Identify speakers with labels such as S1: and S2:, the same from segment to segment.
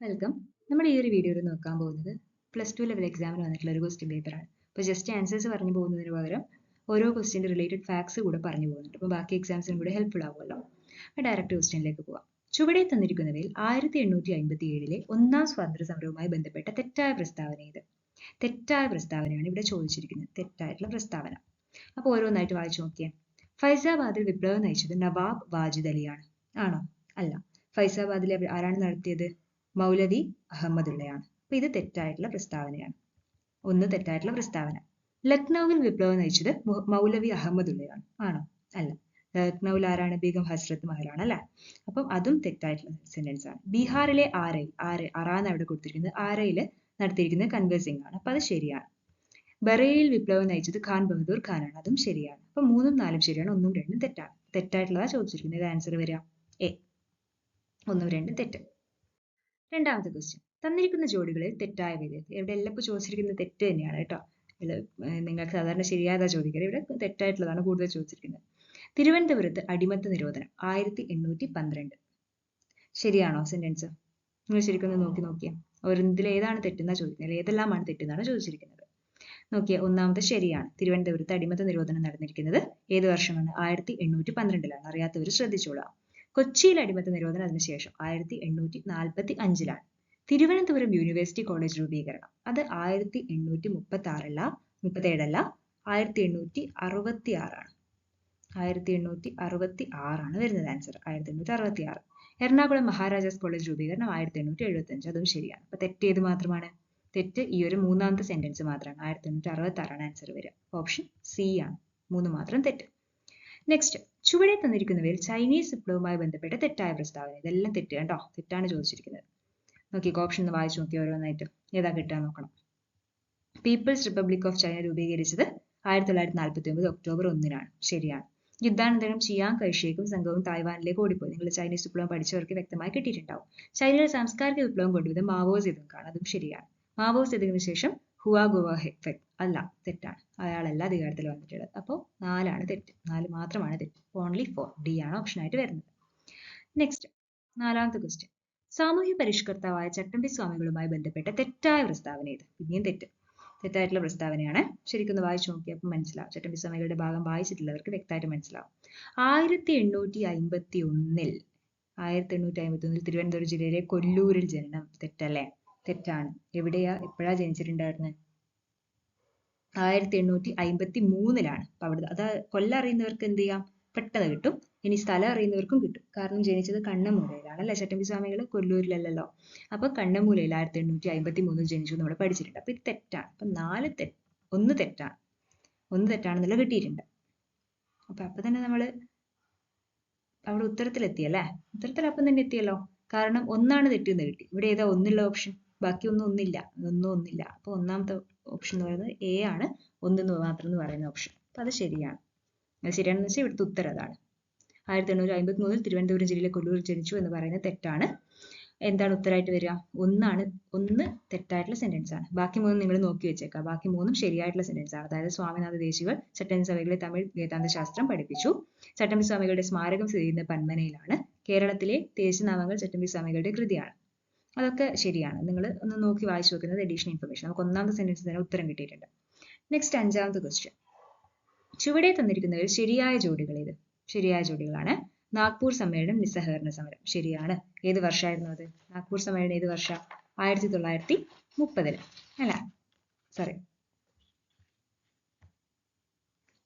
S1: Welcome നമ്മൾ ഈ ഒരു വീഡിയോയിൽ നോക്കാൻ പോകുന്നത് പ്ലസ് ടു ലെവൽ എക്സാമിന് വന്നിട്ടുള്ള ഒരു ക്വസ്റ്റ്യൻ പേപ്പറാണ് അപ്പോൾ ജസ്റ്റ് ആൻസേഴ്സ് പറഞ്ഞു പോകുന്നതിന് പകരം ഓരോ ക്വസ്റ്റ്യന്റെ റിലേറ്റഡ് ഫാക്ട്സ് കൂടെ പറഞ്ഞു പോകുന്നുണ്ട്. അപ്പോൾ ബാക്കി എക്സാംസിനും കൂടെ ഹെൽപ്ഫുൾ ആവുമല്ലോ. അപ്പോൾ ഡയറക്റ്റ് ക്വസ്റ്റ്യനിലേക്ക് പോവാം. ചുവടെ തന്നിരിക്കുന്നവയിൽ ആയിരത്തി എണ്ണൂറ്റി അമ്പത്തി ഏഴിലെ ഒന്നാം സ്വാതന്ത്ര്യ സമരവുമായി ബന്ധപ്പെട്ട തെറ്റായ പ്രസ്താവന ഇത് തെറ്റായ പ്രസ്താവനയാണ് ഇവിടെ ചോദിച്ചിരിക്കുന്നത്. തെറ്റായിട്ടുള്ള പ്രസ്താവന. അപ്പോൾ ഓരോന്നായിട്ട് വായിച്ചു നോക്കിയേ. ഫൈസാബാദിൽ വിപ്ലവം നയിച്ചത് നവാബ് വാജിദ് അലിയാണ്. ആണോ? അല്ല. ഫൈസാബാദിൽ ആരാണ് നടത്തിയത്? മൗലവി അഹമ്മദുള്ളയാണ്. അപ്പൊ ഇത് തെറ്റായിട്ടുള്ള പ്രസ്താവനയാണ്. ഒന്ന് തെറ്റായിട്ടുള്ള പ്രസ്താവന. ലക്നൌവിൽ വിപ്ലവം നയിച്ചത് മൗലവി അഹമ്മദുള്ളയാണ്. ആണോ? അല്ല. ലക്നൌവിൽ ആരാണ്? ബീഗം ഹസ്രത്ത് മഹലാണ് അല്ലെ? അപ്പം അതും തെറ്റായിട്ടുള്ള സെന്റൻസ് ആണ്. ബീഹാറിലെ ആരയിൽ ആറ് അറാന്ന് അവിടെ കൊടുത്തിരിക്കുന്നത്. ആരയിൽ നടത്തിയിരിക്കുന്നത് കൺവേഴ്സിംഗ് ആണ് അപ്പൊ അത് ശരിയാണ്. ബറയിൽ വിപ്ലവം നയിച്ചത് ഖാൻ ബഹദൂർ ഖാനാണ്. അതും ശരിയാണ്. അപ്പൊ മൂന്നും നാലും ശരിയാണ്. ഒന്നും രണ്ടും തെറ്റാണ്. തെറ്റായിട്ടുള്ളതാ ചോദിച്ചിരിക്കുന്നത്. ഇത് ആൻസർ വരിക. എ. ഒന്നും രണ്ടും തെറ്റ്. രണ്ടാമത്തെ ക്വസ്റ്റ്യൻ തന്നിരിക്കുന്ന ജോഡികളിൽ തെറ്റായ വിധേയത ഇവിടെ എല്ലാം ഇപ്പോൾ ചോദിച്ചിരിക്കുന്നത് തെറ്റ് തന്നെയാണ് കേട്ടോ. നിങ്ങൾക്ക് സാധാരണ ശരിയായതാ ചോദിക്കുന്നത് ഇവിടെ തെറ്റായിട്ടുള്ളതാണ് കൂടുതൽ ചോദിച്ചിരിക്കുന്നത്. തിരുവനന്തപുരത്ത് അടിമത്ത നിരോധനം. ആയിരത്തി എണ്ണൂറ്റി പന്ത്രണ്ട് ശരിയാണോ സെന്റൻസ് നിങ്ങൾ ശരിക്കും നോക്കി നോക്കിയാൽ ഓരോന്നിൽ ഏതാണ് തെറ്റെന്നാ ചോദിക്കുന്നത്. ഏതെല്ലാമാണ് തെറ്റെന്നാണ് ചോദിച്ചിരിക്കുന്നത്. നോക്കിയ ഒന്നാമത്തെ ശരിയാണ്. തിരുവനന്തപുരത്ത് അടിമത്ത നിരോധനം നടന്നിരിക്കുന്നത് ഏത് വർഷമാണ്? ആയിരത്തി എണ്ണൂറ്റി പന്ത്രണ്ടിലാണ് അറിയാത്തവർ ശ്രദ്ധിച്ചോളാം. കൊച്ചിയിൽ അടിമത്ത നിരോധനം അതിനുശേഷം ആയിരത്തി എണ്ണൂറ്റി നാൽപ്പത്തി അഞ്ചിലാണ്. തിരുവനന്തപുരം യൂണിവേഴ്സിറ്റി കോളേജ് രൂപീകരണം. അത് ആയിരത്തി എണ്ണൂറ്റി മുപ്പത്തി ആറല്ല മുപ്പത്തി ഏഴല്ല ആയിരത്തി എണ്ണൂറ്റി അറുപത്തി ആറാണ് ആയിരത്തി എണ്ണൂറ്റി അറുപത്തി ആറാണ് വരുന്നത് ആൻസർ ആയിരത്തി എണ്ണൂറ്റി അറുപത്തി ആറ് എറണാകുളം മഹാരാജാസ് കോളേജ് രൂപീകരണം ആയിരത്തി എണ്ണൂറ്റി എഴുപത്തി അഞ്ച് അതും ശരിയാണ്. അപ്പൊ തെറ്റ് ഏത് മാത്രമാണ്? തെറ്റ് ഈ ഒരു മൂന്നാമത്തെ സെന്റൻസ് മാത്രമാണ് ആയിരത്തി എണ്ണൂറ്റി അറുപത്തി ആറാണ് ആൻസർ വരിക. ഓപ്ഷൻ സി ആണ്. മൂന്ന് മാത്രം തെറ്റ്. നെക്സ്റ്റ് ചുവടെ തന്നിരിക്കുന്നവയിൽ ചൈനീസ് വിപ്ലവവുമായി ബന്ധപ്പെട്ട തെറ്റായ പ്രസ്താവന. ഇതെല്ലാം തെറ്റ് കേട്ടോ തെറ്റാണ് ചോദിച്ചിരിക്കുന്നത്. നോക്കി ഓപ്ഷൻ ഒന്ന് വായിച്ചു നോക്കി ഓരോന്നായിട്ട്. ഏതാ കിട്ടാൻ നോക്കണം. പീപ്പിൾസ് റിപ്പബ്ലിക് ഓഫ് ചൈന രൂപീകരിച്ചത് ആയിരത്തി തൊള്ളായിരത്തി നാൽപ്പത്തി ഒമ്പത് ഒക്ടോബർ ഒന്നിനാണ്. ശരിയാണ്. യുദ്ധാനന്തരം ചിയാങ് കൈഷേക്കും സംഘവും തായ്വാനിലേക്ക് ഓടിപ്പോയി. നിങ്ങൾ ചൈനീസ് വിപ്ലവം പഠിച്ചവർക്ക് വ്യക്തമായി കിട്ടിയിട്ടുണ്ടാവും. ചൈനയിൽ സാംസ്കാരിക വിപ്ലവം കൊണ്ടുവന്നത് മാവോ സെതുങ്കാണ് അതും ശരിയാണ്. മാവോ സെതുങ്ങിന് ശേഷം ഹുവാ ഗുവ അല്ല തെറ്റാണ്. അയാളല്ല അധികാരത്തിൽ വന്നിട്ടുള്ളത്. അപ്പോൾ നാലാണ് തെറ്റ്. നാല് മാത്രമാണ് തെറ്റ്. ഓൺലി ഫോർ ഡി ആണ് ഓപ്ഷൻ ആയിട്ട് വരുന്നത്. നെക്സ്റ്റ് നാലാമത്തെ ക്വസ്റ്റ്യൻ സാമൂഹ്യ പരിഷ്കർത്താവായ ചട്ടമ്പി സ്വാമികളുമായി ബന്ധപ്പെട്ട തെറ്റായ പ്രസ്താവന ഇത്. പിന്നെയും തെറ്റ്. തെറ്റായിട്ടുള്ള പ്രസ്താവനയാണ്. ശരിക്കും വായിച്ചു നോക്കിയപ്പോൾ മനസ്സിലാവും. ചട്ടമ്പി സ്വാമികളുടെ ഭാഗം വായിച്ചിട്ടുള്ളവർക്ക് വ്യക്തമായിട്ട് മനസ്സിലാവും. ആയിരത്തി എണ്ണൂറ്റി അമ്പത്തി ഒന്നിൽ ആയിരത്തി എണ്ണൂറ്റി അമ്പത്തി ഒന്നിൽ തിരുവനന്തപുരം ജില്ലയിലെ കൊല്ലൂരിൽ ജനനം തെറ്റല്ലേ? തെറ്റാണ്. എവിടെയാ? എപ്പോഴാ ജനിച്ചിട്ടുണ്ടായിരുന്നത് ആയിരത്തി എണ്ണൂറ്റി അയിമ്പത്തി മൂന്നിലാണ് അപ്പൊ അവിടെ അത് കൊല്ലം അറിയുന്നവർക്ക് എന്ത് ചെയ്യാം? പെട്ടെന്ന് കിട്ടും. ഇനി സ്ഥലം അറിയുന്നവർക്കും കിട്ടും. കാരണം ജനിച്ചത് കണ്ണമൂലയിലാണ് അല്ലെ? ചട്ടമ്പി സ്വാമികൾ കൊല്ലൂരിലല്ലല്ലോ. അപ്പൊ കണ്ണമൂലയിൽ ആയിരത്തി എണ്ണൂറ്റി അമ്പത്തി മൂന്നിൽ ജനിച്ചു നമ്മൾ പഠിച്ചിട്ടുണ്ട്. അപ്പൊ ഇത് തെറ്റാണ്. അപ്പൊ നാല് തെ ഒന്ന് തെറ്റാണ്. ഒന്ന് തെറ്റാണെന്നുള്ള കിട്ടിയിട്ടുണ്ട്. അപ്പൊ അപ്പൊ തന്നെ നമ്മൾ അവിടെ ഉത്തരത്തിലെത്തിയല്ലേ ഉത്തരത്തിൽ അപ്പം തന്നെ എത്തിയല്ലോ. കാരണം ഒന്നാണ് തെറ്റെന്ന് കിട്ടി. ഇവിടെ ഏതാ ഒന്നുള്ള ഓപ്ഷൻ? ബാക്കി ഒന്നും ഒന്നില്ല. ഒന്നും ഒന്നില്ല. അപ്പൊ ഒന്നാമത്തെ ഓപ്ഷൻ എന്ന് പറയുന്നത് എ ആണ്. ഒന്ന് മാത്രം എന്ന് പറയുന്ന ഓപ്ഷൻ അപ്പൊ അത് ശരിയാണ്. അത് ശരിയാണെന്ന് വെച്ചാൽ ഇവിടുത്തെ ഉത്തരം അതാണ്. ആയിരത്തി എണ്ണൂറ്റി അമ്പത്തി മൂന്നിൽ തിരുവനന്തപുരം ജില്ലയിലെ കൊല്ലൂർ ജനിച്ചു എന്ന് പറയുന്നത് തെറ്റാണ്. എന്താണ് ഉത്തരമായിട്ട് വരിക? ഒന്നാണ് ഒന്ന് തെറ്റായിട്ടുള്ള സെന്റൻസ് ആണ്. ബാക്കി മൂന്നും നിങ്ങൾ നോക്കി വെച്ചേക്കുക. ബാക്കി മൂന്നും ശരിയായിട്ടുള്ള സെന്റൻസ് ആണ്. അതായത് സ്വാമിനാഥ ദേശികൾ ചട്ടമ്പി സ്വാമികളെ തമിഴ് വേദാന്ത ശാസ്ത്രം പഠിപ്പിച്ചു. ചട്ടമ്പി സ്വാമികളുടെ സ്മാരകം സ്ഥിതി ചെയ്യുന്ന പന്മനയിലാണ്. കേരളത്തിലെ ദേശനാമങ്ങൾ ചട്ടമ്പി സ്വാമികളുടെ കൃതിയാണ്. അതൊക്കെ ശരിയാണ്. നിങ്ങൾ ഒന്ന് നോക്കി വായിച്ചു വെക്കുന്നത് എഡീഷണൽ ഇൻഫർമേഷൻ നമുക്ക് ഒന്നാമത്തെ സെന്റൻസ് തന്നെ ഉത്തരം കിട്ടിയിട്ടുണ്ട്. നെക്സ്റ്റ് അഞ്ചാമത്തെ ക്വസ്റ്റ്യൻ ചുവടെ തന്നിരിക്കുന്നവർ ശരിയായ ജോഡികൾ ഇത് ശരിയായ ജോഡികളാണ് നാഗ്പൂർ സമ്മേളനം നിസ്സഹകരണ സമരം. ശരിയാണ്. ഏത് വർഷമായിരുന്നു അത്? നാഗ്പൂർ സമ്മേളനം ഏത് വർഷം? ആയിരത്തി തൊള്ളായിരത്തി മുപ്പതിൽ അല്ല സോറി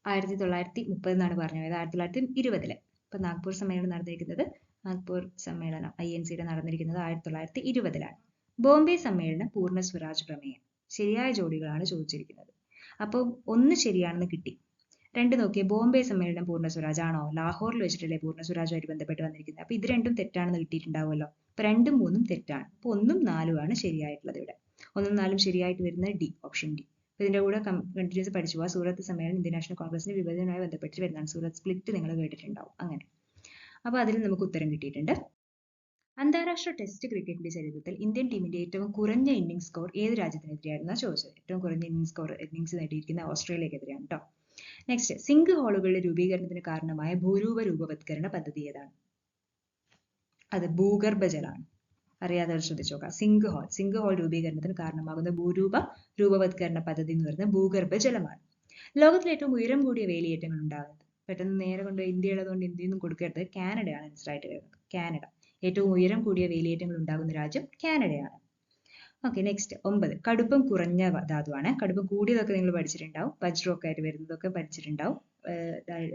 S1: ആയിരത്തി തൊള്ളായിരത്തി മുപ്പത് എന്നാണ് പറഞ്ഞത്. ആയിരത്തി തൊള്ളായിരത്തി ഇരുപതിൽ ഇപ്പൊ നാഗ്പൂർ സമ്മേളനം നടന്നിരിക്കുന്നത് നാഗ്പൂർ സമ്മേളനം ഐ എൻ സിയുടെ നടന്നിരിക്കുന്നത് ആയിരത്തി തൊള്ളായിരത്തി ഇരുപതിലാണ് ബോംബെ സമ്മേളനം പൂർണ സ്വരാജ് പ്രമേയം. ശരിയായ ജോഡികളാണ് ചോദിച്ചിരിക്കുന്നത്. അപ്പോൾ ഒന്ന് ശരിയാണെന്ന് കിട്ടി. രണ്ട് നോക്കിയ ബോംബെ സമ്മേളനം പൂർണ സ്വരാജ് ആണോ? ലാഹോറിൽ വെച്ചിട്ടല്ലേ പൂർണ സ്വരാജുമായിട്ട് ബന്ധപ്പെട്ട് വന്നിരിക്കുന്നത്. അപ്പൊ ഇത് രണ്ടും തെറ്റാണെന്ന് കിട്ടിയിട്ടുണ്ടാവുമല്ലോ. അപ്പൊ രണ്ടും മൂന്നും തെറ്റാണ്. അപ്പൊ ഒന്നും നാലുമാണ് ശരിയായിട്ടുള്ളത് ഇവിടെ. ഒന്നും നാലും ശരിയായിട്ട് വരുന്നത് ഡി ഓപ്ഷൻ ഡി. ഇതിന്റെ കൂടെ കണ്ടിന്യൂസ് പഠിച്ചു പോവാ. സൂറത്ത് സമ്മേളനം ഇന്ത്യൻ നാഷണൽ കോൺഗ്രസിന്റെ വിഭജനവുമായി ബന്ധപ്പെട്ട് വരുന്നതാണ്. സൂറത്ത് സ്പ്ലിറ്റ് നിങ്ങൾ കേട്ടിട്ടുണ്ടാവും. അങ്ങനെ. അപ്പൊ അതിൽ നമുക്ക് ഉത്തരം കിട്ടിയിട്ടുണ്ട്. അന്താരാഷ്ട്ര ടെസ്റ്റ് ക്രിക്കറ്റിന്റെ ചരിത്രത്തിൽ ഇന്ത്യൻ ടീമിന്റെ ഏറ്റവും കുറഞ്ഞ ഇന്നിംഗ് സ്കോർ ഏത് രാജ്യത്തിനെതിരെയായിരുന്നു ചോദിച്ചത്. ഏറ്റവും കുറഞ്ഞ ഇന്നിംഗ് സ്കോർ ഇന്നിംഗ്സ് നേടിയിരിക്കുന്ന ഓസ്ട്രേലിയക്കെതിരെയാണ് കേട്ടോ നെക്സ്റ്റ് സിങ്ക് ഹോളുകളുടെ രൂപീകരണത്തിന് കാരണമായ ഭൂരൂപ രൂപവത്കരണ പദ്ധതി ഏതാണ്? അത് ഭൂഗർഭജലാണ് അറിയാതെ ശ്രദ്ധിച്ചു നോക്കാം. സിങ്ക് ഹോൾ സിങ്ക് ഹോൾ രൂപീകരണത്തിന് കാരണമാകുന്ന ഭൂരൂപ രൂപവത്കരണ പദ്ധതി എന്ന് പറയുന്നത് ഭൂഗർഭജലമാണ് ലോകത്തിലെ ഏറ്റവും ഉയരം കൂടിയ വേലിയേറ്റങ്ങൾ ഉണ്ടാകുന്നത്? പെട്ടെന്ന് നേരെ കൊണ്ട് ഇന്ത്യ ഉള്ളതുകൊണ്ട് ഇന്ത്യയൊന്നും കൊടുക്കരുത്. കാനഡയാണ് ആൻസർ ആയിട്ട് വരുന്നത്. കാനഡ. ഏറ്റവും ഉയരം കൂടിയ വേലിയേറ്റങ്ങൾ ഉണ്ടാകുന്ന രാജ്യം കാനഡയാണ്. ഓക്കെ നെക്സ്റ്റ് ഒമ്പത്. കടുപ്പം കുറഞ്ഞ ധാതുവാണ്. കടുപ്പം കൂടിയതൊക്കെ നിങ്ങൾ പഠിച്ചിട്ടുണ്ടാവും. വജ്രമൊക്കെ ആയിട്ട് വരുന്നതൊക്കെ പഠിച്ചിട്ടുണ്ടാവും.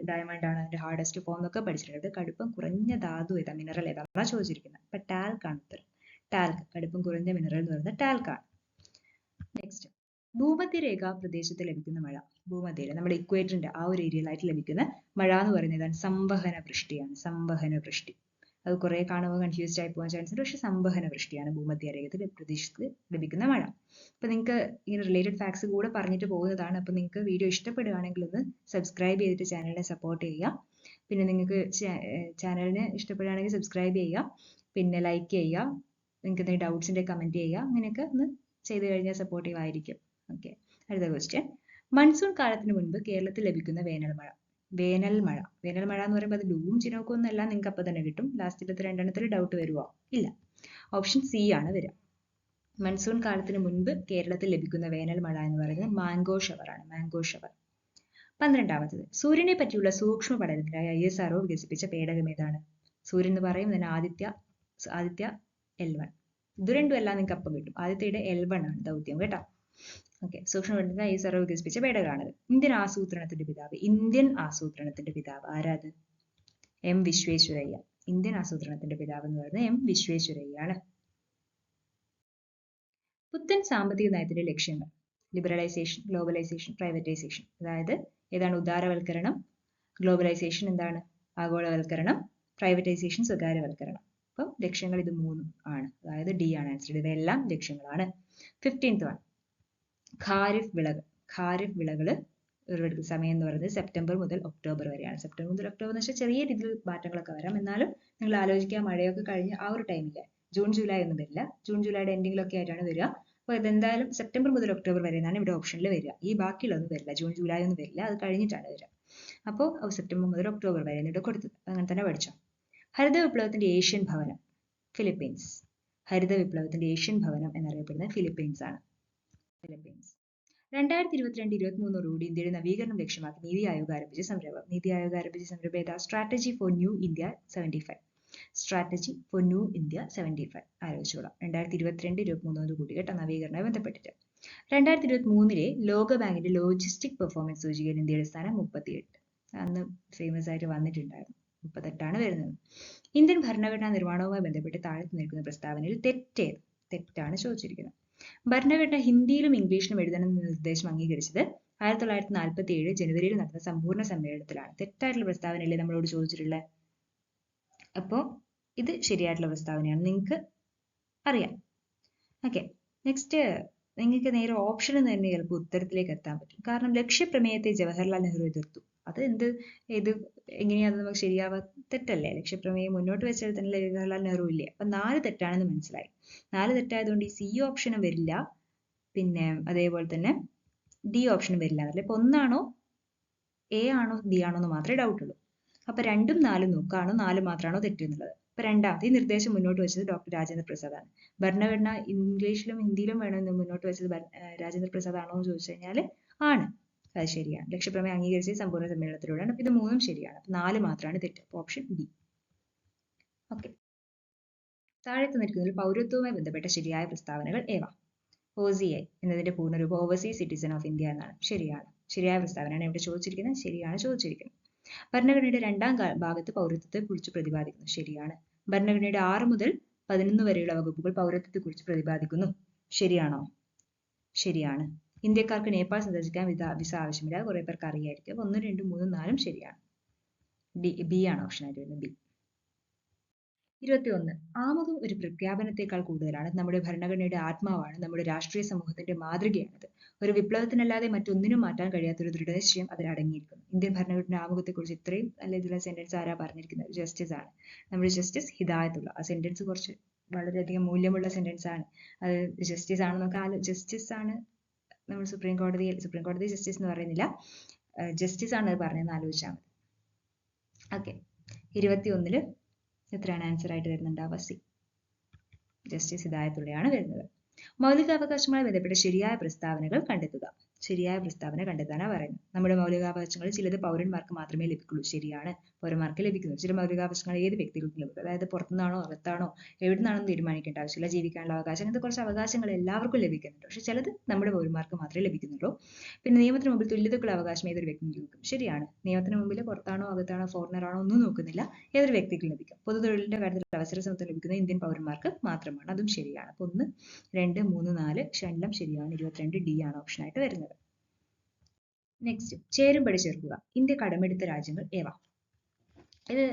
S1: ഡയമണ്ട് ആണ് അതിന്റെ ഹാർഡസ്റ്റ് ഫോം എന്നൊക്കെ പഠിച്ചിട്ടുണ്ട്. കടുപ്പം കുറഞ്ഞ ധാതു ഏതാ? മിനറൽ ഏതാണെന്നാണ് ചോദിച്ചിരിക്കുന്നത്. അപ്പൊ ടാൽക്ക് ആണ് ഉത്തരം. ടാൽക്ക് കടുപ്പം കുറഞ്ഞ മിനറൽ എന്ന് പറയുന്നത് ടാൽക്ക് ആണ്. നെക്സ്റ്റ് ഭൂമധ്യരേഖ പ്രദേശത്ത് ലഭിക്കുന്ന മഴ. ഭൂമധ്യരേഖ നമ്മുടെ ഇക്വേറ്ററിന്റെ ആ ഒരു ഏരിയയിലായിട്ട് ലഭിക്കുന്ന മഴ എന്ന് പറയുന്നത് ഏതാണ്? സംവഹന വൃഷ്ടിയാണ്. സംവഹന വൃഷ്ടി. അത് കുറെ കാണുമ്പോൾ കൺഫ്യൂസ്ഡ് ആയി പോകാൻ ചാൻസ് ഉണ്ട്. പക്ഷെ സംവഹന വൃഷ്ടിയാണ് ഭൂമധ്യരേഖത്തിൽ പ്രദേശത്ത് ലഭിക്കുന്ന മഴ. അപ്പൊ നിങ്ങൾക്ക് ഇങ്ങനെ റിലേറ്റഡ് ഫാക്ട്സ് കൂടെ പറഞ്ഞിട്ട് പോകുന്നതാണ്. അപ്പൊ നിങ്ങൾക്ക് വീഡിയോ ഇഷ്ടപ്പെടുകയാണെങ്കിൽ ഒന്ന് സബ്സ്ക്രൈബ് ചെയ്തിട്ട് ചാനലിനെ സപ്പോർട്ട് ചെയ്യുക. പിന്നെ നിങ്ങൾക്ക് ചാനലിനെ ഇഷ്ടപ്പെടുകയാണെങ്കിൽ സബ്സ്ക്രൈബ് ചെയ്യുക. പിന്നെ ലൈക്ക് ചെയ്യുക. നിങ്ങൾക്ക് എന്തെങ്കിലും ഡൗട്ട്സ് ഉണ്ടെങ്കിൽ കമന്റ് ചെയ്യുക. അങ്ങനെയൊക്കെ ഒന്ന് ചെയ്തു കഴിഞ്ഞാൽ സപ്പോർട്ടീവ് ആയിരിക്കും. ഓക്കെ അടുത്ത ക്വസ്റ്റ്യൻ മൺസൂൺ കാലത്തിന് മുൻപ് കേരളത്തിൽ ലഭിക്കുന്ന വേനൽ മഴ. വേനൽ മഴ. വേനൽ മഴ എന്ന് പറയുമ്പോൾ അത് ലൂവും ചിനോക്കും ഒന്നല്ല നിങ്ങൾക്ക് അപ്പം തന്നെ കിട്ടും. ലാസ്റ്റിലത്തെ രണ്ടെണ്ണത്തിൽ ഡൗട്ട് വരുമോ ഇല്ല. ഓപ്ഷൻ സി ആണ് വരിക. മൺസൂൺ കാലത്തിന് മുൻപ് കേരളത്തിൽ ലഭിക്കുന്ന വേനൽ മഴ എന്ന് പറയുന്നത് മാംഗോ ഷവർ ആണ്. Mango shower. പന്ത്രണ്ടാമത്തത്. സൂര്യനെ പറ്റിയുള്ള സൂക്ഷ്മ പഠനത്തിനായി ഐ എസ് ആർഒ വികസിപ്പിച്ച പേടകം ഏതാണ്? സൂര്യൻ എന്ന് പറയും. ഇതിന് ആദിത്യ ആദിത്യ എൽ വൺ ഇത് രണ്ടും എല്ലാം നിങ്ങൾക്ക് അപ്പം കിട്ടും. ആദിത്യയുടെ എൽ വൺ ആണ് ദൗത്യം കേട്ടോ? ഓക്കെ സൂക്ഷ്മ പണ്ഡിതനായ ഈ സർവ വികസിപ്പിച്ച പേടകമാണത് ഇന്ത്യൻ ആസൂത്രണത്തിന്റെ പിതാവ് ഇന്ത്യൻ ആസൂത്രണത്തിന്റെ പിതാവ് ആരാത്? എം വിശ്വേശ്വരയ്യ. ഇന്ത്യൻ ആസൂത്രണത്തിന്റെ പിതാവ് എന്ന് പറയുന്നത് എം വിശ്വേശ്വരയ്യാണ് പുത്തൻ സാമ്പത്തിക നയത്തിന്റെ ലക്ഷ്യങ്ങൾ. ലിബറലൈസേഷൻ ഗ്ലോബലൈസേഷൻ പ്രൈവറ്റൈസേഷൻ അതായത് ഏതാണ്? ഉദാരവൽക്കരണം ഗ്ലോബലൈസേഷൻ എന്താണ്? ആഗോളവൽക്കരണം പ്രൈവറ്റൈസേഷൻ സ്വകാര്യവൽക്കരണം. അപ്പം ലക്ഷ്യങ്ങൾ ഇത് മൂന്നും ആണ്. അതായത് ഡി ആണ് ആൻസർ ഇവയെല്ലാം ലക്ഷ്യങ്ങളാണ്. ഫിഫ്റ്റീൻത് വൺ ഖാരിഫ് വിളകൾ ഖാരിഫ് വിളകൾ വിളവെടുക്കുന്ന സമയം എന്ന് പറയുന്നത് സെപ്റ്റംബർ മുതൽ ഒക്ടോബർ വരെയാണ്. സെപ്റ്റംബർ മുതൽ ഒക്ടോബർ എന്ന് വെച്ചാൽ ചെറിയ രീതിയിൽ മാറ്റങ്ങളൊക്കെ വരാം. എന്നാലും നിങ്ങൾ ആലോചിക്കുക മഴയൊക്കെ കഴിഞ്ഞ് ആ ഒരു ടൈമിൽ ജൂൺ ജൂലൈ ഒന്നും വരില്ല. ജൂൺ ജൂലൈയുടെ എൻഡിങ്ങിലൊക്കെ ആയിട്ടാണ് വരിക. അപ്പോൾ ഇതെന്തായാലും സെപ്റ്റംബർ മുതൽ ഒക്ടോബർ വരെ എന്നാണ് ഇവിടെ ഓപ്ഷനിൽ വരിക. ഈ ബാക്കിയുള്ളൊന്നും വരില്ല. ജൂൺ ജൂലൈ ഒന്നും വരില്ല. അത് കഴിഞ്ഞിട്ടാണ് വരിക. അപ്പോൾ സെപ്റ്റംബർ മുതൽ ഒക്ടോബർ വരെ എന്നിട്ട് കൊടുത്തത് അങ്ങനെ തന്നെ പഠിച്ചോ. ഹരിത വിപ്ലവത്തിന്റെ ഏഷ്യൻ ഭവനം ഫിലിപ്പീൻസ്. ഹരിത വിപ്ലവത്തിന്റെ ഏഷ്യൻ ഭവനം എന്നറിയപ്പെടുന്നത് ഫിലിപ്പീൻസ് ആണ് ഫിലിപ്പീൻസ്. രണ്ടായിരത്തി ഇരുപത്തിരണ്ട് ഇരുപത്തി മൂന്നോടുകൂടി ഇന്ത്യയുടെ നവീകരണം ലക്ഷ്യമാക്കി നീതി ആയോഗ് ആരംഭിച്ച സംരംഭം. നീതി ആയോഗ് ആരംഭിച്ച സംരംഭം ഏതാ? Strategy for new India seventy five strategy for new India seventy five ആലോചിച്ചോളാം. രണ്ടായിരത്തി ഇരുപത്തിരണ്ട് ഇരുപത്തി മൂന്നോട് കൂടി കേട്ടോ നവീകരണവുമായി ബന്ധപ്പെട്ടിട്ട്. രണ്ടായിരത്തി ഇരുപത്തി മൂന്നിലെ ലോക ബാങ്കിന്റെ ലോജിസ്റ്റിക് പെർഫോമൻസ് സൂചികയിൽ ഇന്ത്യയുടെ സ്ഥാനം മുപ്പത്തിയെട്ട്. അന്ന് ഫേമസ് ആയിട്ട് വന്നിട്ടുണ്ടായിരുന്നു. മുപ്പത്തെട്ടാണ് വരുന്നത്. ഇന്ത്യൻ ഭരണഘടനാ നിർമ്മാണവുമായി ബന്ധപ്പെട്ട് താഴെ നിൽക്കുന്ന പ്രസ്താവനയിൽ തെറ്റേത്. തെറ്റാണ് ചോദിച്ചിരിക്കുന്നത്. ഭരണഘടന ഹിന്ദിയിലും ഇംഗ്ലീഷിലും എഴുതണം എന്ന നിർദ്ദേശം അംഗീകരിച്ചത് ആയിരത്തി തൊള്ളായിരത്തി നാൽപ്പത്തി ഏഴ് ജനുവരിയിൽ നടന്ന സമ്പൂർണ സമ്മേളനത്തിലാണ്. തെറ്റായിട്ടുള്ള പ്രസ്താവനയല്ലേ നമ്മളോട് ചോദിച്ചിട്ടുള്ളത് അപ്പോൾ ഇത് ശരിയായിട്ടുള്ള പ്രസ്താവനയാണ്. നിങ്ങൾക്ക് അറിയാം. ഓക്കെ നെക്സ്റ്റ് നിങ്ങൾക്ക് നേരെ ഓപ്ഷനിൽ തന്നെ ചിലപ്പോൾ ഉത്തരത്തിലേക്ക് എത്താൻ പറ്റും. കാരണം ലക്ഷ്യപ്രമേയത്തെ ജവഹർലാൽ നെഹ്റു എതിർത്തു. അത് എന്ത് ഇത് എങ്ങനെയാണെന്ന് നമുക്ക് ശരിയാവാ? തെറ്റല്ലേ? ലക്ഷ്യപ്രമേയം മുന്നോട്ട് വെച്ചാൽ തന്നെ ജവഹർലാൽ നെഹ്റു ഇല്ലേ? അപ്പൊ നാല് തെറ്റാണെന്ന് മനസ്സിലായി. നാല് തെറ്റായതുകൊണ്ട് ഈ സി ഓപ്ഷനും വരില്ല. പിന്നെ അതേപോലെ തന്നെ ഡി ഓപ്ഷനും വരില്ല. എന്നല്ലേ ഇപ്പൊ ഒന്നാണോ? എ ആണോ? ബി ആണോ എന്ന് മാത്രമേ ഡൗട്ട് ഉള്ളൂ. അപ്പൊ രണ്ടും നാലും നോക്കാണോ? നാല് മാത്രമാണോ തെറ്റെന്നുള്ളത് അപ്പൊ രണ്ടാമത്തെ ഈ നിർദ്ദേശം മുന്നോട്ട് വെച്ചത് ഡോക്ടർ രാജേന്ദ്ര പ്രസാദ് ആണ്. ഭരണഘടന ഇംഗ്ലീഷിലും ഹിന്ദിയിലും വേണമെന്ന് മുന്നോട്ട് വെച്ചത് രാജേന്ദ്ര പ്രസാദ് ആണോ എന്ന് ചോദിച്ചു കഴിഞ്ഞാൽ ആണ്. അത് ശരിയാണ്. ലക്ഷ്യപ്രമേയം അംഗീകരിച്ച സമ്പൂർണ സമ്മേളനത്തിലൂടെയാണ് അപ്പൊ ഇത് മൂന്നും ശരിയാണ്. അപ്പൊ നാല് മാത്രമാണ് തെറ്റ്. അപ്പൊ ഓപ്ഷൻ ബി ഓക്കെ താഴത്ത് നിൽക്കുന്നതിൽ പൗരത്വവുമായി ബന്ധപ്പെട്ട ശരിയായ പ്രസ്താവനകൾ ഏവ? ഒ സി ഐ എന്നതിന്റെ പൂർണരൂപം ഓവർസീസ് സിറ്റിസൺ ഓഫ് ഇന്ത്യ എന്നാണ്. ശരിയാണ്. ശരിയായ പ്രസ്താവനയാണ് ഇവിടെ ചോദിച്ചിരിക്കുന്നത്. ശരിയാണ് ചോദിച്ചിരിക്കുന്നത്. ഭരണഘടനയുടെ രണ്ടാം ഭാഗത്ത് പൗരത്വത്തെ കുറിച്ച് പ്രതിപാദിക്കുന്നു. ശരിയാണ്. ഭരണഘടനയുടെ ആറ് മുതൽ പതിനൊന്ന് വരെയുള്ള വകുപ്പുകൾ പൗരത്വത്തെ കുറിച്ച് പ്രതിപാദിക്കുന്നു. ശരിയാണോ? ശരിയാണ്. ഇന്ത്യക്കാർക്ക് നേപ്പാൾ സന്ദർശിക്കാൻ വിസ വിസ ആവശ്യമില്ല. കുറെ പേർക്ക് അറിയായിരിക്കും. ഒന്ന് രണ്ടും മൂന്നും നാലും ശരിയാണ്. ഡി ബി ആണ് ഓപ്ഷൻ ആയിട്ട് വരുന്നത്. ബി. ഇരുപത്തിയൊന്ന്. ആമുഖം ഒരു പ്രഖ്യാപനത്തെക്കാൾ കൂടുതലാണ്. നമ്മുടെ ഭരണഘടനയുടെ ആത്മാവാണ്. നമ്മുടെ രാഷ്ട്രീയ സമൂഹത്തിന്റെ മാതൃകയാണിത്. ഒരു വിപ്ലവത്തിനല്ലാതെ മറ്റൊന്നിനും മാറ്റാൻ കഴിയാത്ത ഒരു ദൃഢനിശ്ചയം അതിൽ അടങ്ങിയിരിക്കുന്നു ഇന്ത്യൻ ഭരണഘടന ആമുഖത്തെക്കുറിച്ച് ഇത്രയും നല്ല ഇതിലുള്ള സെന്റൻസ് ആരാ പറഞ്ഞിരിക്കുന്നത്? ജസ്റ്റിസ് ആണ്. നമ്മുടെ ജസ്റ്റിസ് ഹിദായത്തുള്ള ആ സെന്റൻസ് കുറച്ച് വളരെയധികം മൂല്യമുള്ള സെന്റൻസ് ആണ്. അത് ജസ്റ്റിസ് ആണ് ആലോ ജസ്റ്റിസ് ആണ് നമ്മൾ സുപ്രീം കോടതിയിൽ സുപ്രീം കോടതി ജസ്റ്റിസ് എന്ന് പറയുന്നില്ല. ജസ്റ്റിസ് ആണ് പറഞ്ഞതെന്ന് ആലോചിച്ചാൽ മതി. ഓക്കെ ഇരുപത്തി ഒന്നിൽ എത്രയാണ് ആൻസർ ആയിട്ട് വരുന്നുണ്ടാവുക സി ജസ്റ്റിസ് ഹിദായത്തുള്ളയാണ് വരുന്നത്. മൗലികാവകാശവുമായി ബന്ധപ്പെട്ട ശരിയായ പ്രസ്താവനകൾ കണ്ടെത്തുക. ശരിയായ പ്രസ്താവന കണ്ടെത്താനാണ് പറയുന്നത്. നമ്മുടെ മൗലികാവകാശങ്ങൾ ചിലത് പൗരന്മാർക്ക് മാത്രമേ ലഭിക്കുള്ളൂ. ശരിയാണ്. പൗരന്മാർക്ക് ലഭിക്കുന്നു. ചില മൗലികാവകാശങ്ങൾ ഏത് വ്യക്തികൾക്കും ലഭിക്കും? അതായത് പുറത്തുനിന്നാണോ അകത്താണോ എവിടുന്നാണെന്ന് തീരുമാനിക്കേണ്ട ആവശ്യമില്ല. ജീവിക്കാനുള്ള അവകാശം. അങ്ങനത്തെ കുറച്ച് അവകാശങ്ങൾ എല്ലാവർക്കും ലഭിക്കുന്നുണ്ട്. പക്ഷെ ചിലത് നമ്മുടെ പൗരന്മാർക്ക് മാത്രമേ ലഭിക്കുന്നുള്ളൂ. പിന്നെ നിയമത്തിന് മുമ്പിൽ തുല്യതക്കുള്ള അവകാശം ഏതൊരു വ്യക്തിക്കും ലഭിക്കും? ശരിയാണ്. നിയമത്തിന് മുമ്പിൽ പുറത്താണോ അകത്താണോ ഫോറിനറാണോ ഒന്നും നോക്കുന്നില്ല. ഏതൊരു വ്യക്തിക്കും ലഭിക്കും. പൊതുതൊഴിലിന്റെ കാര്യത്തിൽ അവസര സമത്വം ലഭിക്കുന്നത് ഇന്ത്യൻ പൗരന്മാർക്ക് മാത്രമാണ്. അതും ശരിയാണ്. അപ്പൊ ഒന്ന് രണ്ട് മൂന്ന് നാല് പക്ഷെ ശരിയാണ്. ഇരുപത്തിരണ്ട് ഡി ആണ് ഓപ്ഷൻ ആയിട്ട് വരുന്നത്. നെക്സ്റ്റ് ചേരുംപടി ചേർക്കുക ഇന്ത്യ കടമെടുത്ത രാജ്യങ്ങൾ ഏവ? ഇത്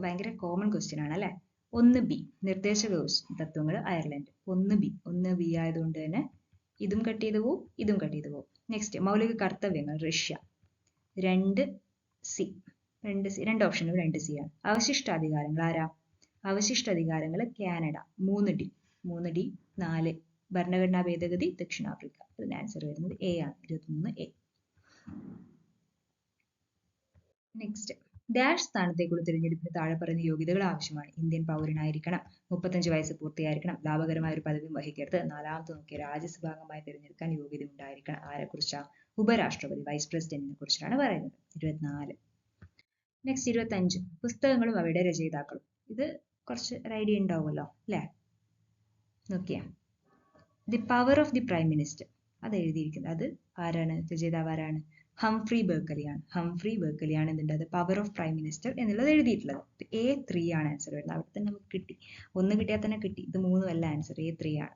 S1: ഭയങ്കര കോമൺ ക്വസ്റ്റ്യൻ ആണ് അല്ലെ? ഒന്ന് ബി നിർദ്ദേശക തത്വങ്ങൾ അയർലൻഡ്. ഒന്ന് ബി ഒന്ന് ബി ആയതുകൊണ്ട് തന്നെ ഇതും കട്ട് ചെയ്തു പോവും ഇതും കട്ട് ചെയ്തു പോവും. നെക്സ്റ്റ് മൗലിക കർത്തവ്യങ്ങൾ റഷ്യ. രണ്ട് സി രണ്ട് സി രണ്ട് ഓപ്ഷനും രണ്ട് സി ആണ്. അവശിഷ്ടാധികാരങ്ങൾ ആരാ? അവശിഷ്ടാധികാരങ്ങൾ കാനഡ. മൂന്ന് ഡി മൂന്ന് ഡി നാല് ഭരണഘടനാ ഭേദഗതി ദക്ഷിണാഫ്രിക്ക. ഇതിന് ആൻസർ വരുന്നത് എ ആണ്. ഇരുപത്തിമൂന്ന് എ നെക്സ്റ്റ് ഡാഷ് സ്ഥാനത്തേക്കുള്ള തിരഞ്ഞെടുപ്പിന് താഴെ പറയുന്ന യോഗ്യതകൾ ആവശ്യമാണ്. ഇന്ത്യൻ പൗരനായിരിക്കണം. മുപ്പത്തഞ്ച് വയസ്സ് പൂർത്തിയായിരിക്കണം. ലാഭകരമായ ഒരു പദവി വഹിക്കരുത്. നാലാമത്തെ നോക്കിയ രാജ്യസഭാംഗമായി തിരഞ്ഞെടുക്കാൻ യോഗ്യത ഉണ്ടായിരിക്കണം ആരെ കുറിച്ചാ ഉപരാഷ്ട്രപതി വൈസ് പ്രസിഡന്റിനെ കുറിച്ചാണ് പറയുന്നത്. ഇരുപത്തിനാല്. നെക്സ്റ്റ് ഇരുപത്തഞ്ച്. പുസ്തകങ്ങളും അവയുടെ രചയിതാക്കളും. ഇത് കുറച്ച് ഒരു ഐഡിയ ഉണ്ടാവുമല്ലോ അല്ലേ? നോക്കിയാ. The power of the prime minister അത് എഴുതിയിരിക്കുന്നത്. അത് ആരാണ്? രചയിതാവ് ആരാണ്? ഹംഫ്രി ബേക്കലിയാണ് ഹംഫ്രി ബേക്കലിയാണ് എന്തുണ്ടത് പവർ ഓഫ് പ്രൈം മിനിസ്റ്റർ എന്നുള്ളത് എഴുതിയിട്ടുള്ളത്. എ ത്രീ ആണ് ആൻസർ വരുന്നത്. അവിടെ തന്നെ നമുക്ക് കിട്ടി. ഒന്ന് കിട്ടിയാൽ തന്നെ കിട്ടി. ഇത് മൂന്നും അല്ല ആൻസർ എ ത്രീ ആണ്.